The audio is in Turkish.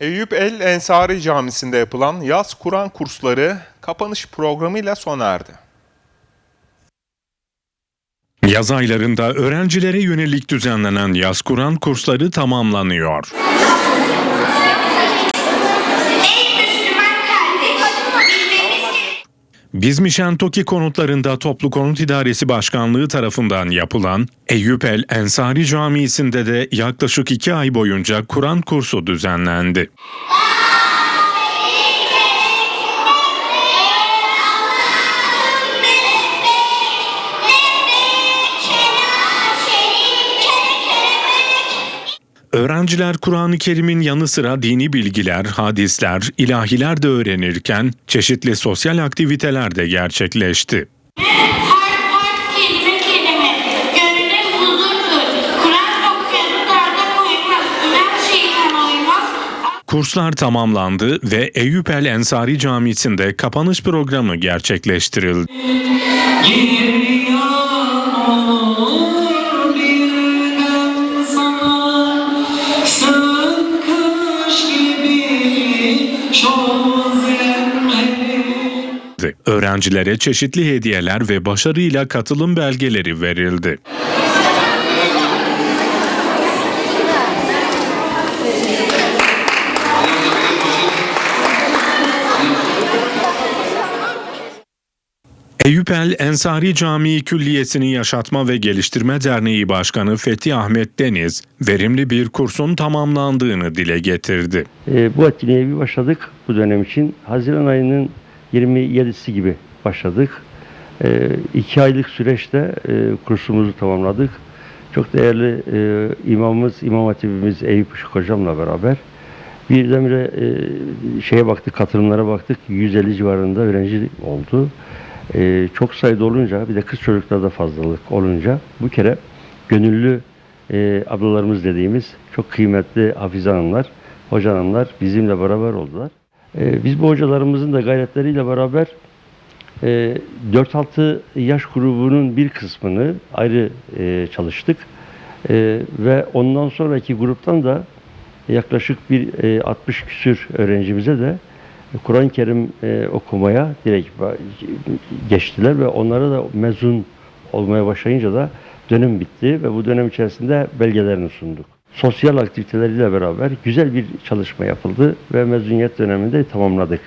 Eyüp El Ensari Camisi'nde yapılan yaz Kur'an kursları kapanış programıyla sona erdi. Yaz aylarında öğrencilere yönelik düzenlenen yaz Kur'an kursları tamamlanıyor. Bizmişen Toki konutlarında Toplu Konut İdaresi Başkanlığı tarafından yapılan Eyüp El Ensari Camii'sinde de yaklaşık iki ay boyunca Kur'an kursu düzenlendi. Öğrenciler Kur'an-ı Kerim'in yanı sıra dini bilgiler, hadisler, ilahiler de öğrenirken çeşitli sosyal aktiviteler de gerçekleşti. uymaz. Kurslar tamamlandı ve Eyüp El Ensari Camisi'nde kapanış programı gerçekleştirildi. Öğrencilere çeşitli hediyeler ve başarıyla katılım belgeleri verildi. Eyüp El Ensari Camii Külliyesi'ni Yaşatma ve Geliştirme Derneği Başkanı Fethi Ahmet Deniz, verimli bir kursun tamamlandığını dile getirdi. E, bu etkinliğe bir başladık bu dönem için. Haziran ayının 27'si gibi başladık. E, iki aylık süreçte e, kursumuzu tamamladık. Çok değerli e, imamımız, İmam Hatibimiz Eyüp Işık Hocam'la beraber birdenbire e, şeye baktık, katılımlara baktık. 150 civarında öğrenci oldu. E, çok sayıda olunca, bir de kız çocuklarda fazlalık olunca bu kere gönüllü e, ablalarımız dediğimiz çok kıymetli hafize hanımlar, hoca hanımlar bizimle beraber oldular. E, biz bu hocalarımızın da gayretleriyle beraber e, 4-6 yaş grubunun bir kısmını ayrı e, çalıştık. E, ve ondan sonraki gruptan da yaklaşık bir e, 60 küsür öğrencimize de Kur'an-ı Kerim e, okumaya direkt geçtiler ve onlara da mezun olmaya başlayınca da dönem bitti ve bu dönem içerisinde belgelerini sunduk. Sosyal aktiviteleriyle beraber güzel bir çalışma yapıldı ve mezuniyet döneminde tamamladık.